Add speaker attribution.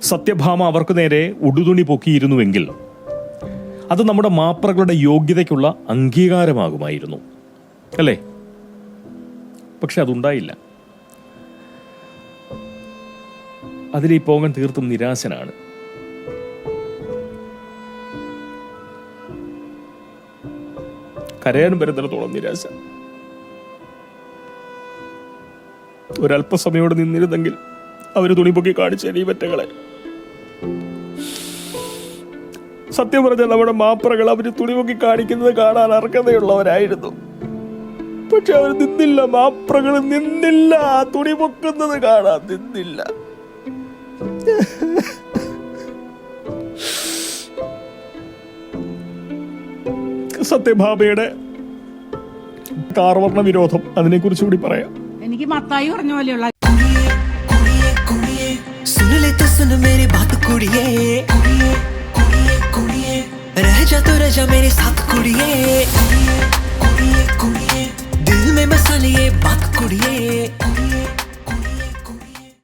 Speaker 1: സത്യഭാമ അവർക്ക് നേരെ ഉടുതുണി പൊക്കിയിരുന്നുവെങ്കിൽ അത് നമ്മുടെ മാപ്രകളുടെ യോഗ്യതയ്ക്കുള്ള അംഗീകാരമാകുമായിരുന്നു. അല്ലേ? പക്ഷെ അതുണ്ടായില്ല. അതിൽ ഈ പോകൻ തീർത്തും നിരാശനാണ്. കരയാനും വരുന്നിടത്തോളം നിരാശ. ഒരല്പസമയോട് നിന്നിരുന്നെങ്കിൽ അവർ തുണിപൊക്കി കാണിച്ച ഈ പറ്റകളെ. സത്യം പറഞ്ഞാൽ നമ്മുടെ മാപ്രകൾ അവർ തുണിമുക്കി കാണിക്കുന്നത് കാണാൻ അർഹതയുള്ളവരായിരുന്നു. പക്ഷെ അവർ നിന്നില്ല മാപ്രകൾ നിന്നില്ല തുണിമുക്കുന്നത് കാണാൻ നിന്നില്ല. സത്യഭാമയുടെ കാർവർണ വിരോധം അതിനെക്കുറിച്ച് കൂടി പറയാം.
Speaker 2: എനിക്ക് മത്തായി പറഞ്ഞ പോലെയുള്ള
Speaker 3: मेरी बात कुड़िए। कुड़िए कुड़िए कुड़िए। रह जा तो रह जा मेरे साथ कुड़िए। कुड़िए कुड़िए कुड़िए। दिल में बसा लिए बात कुड़िए।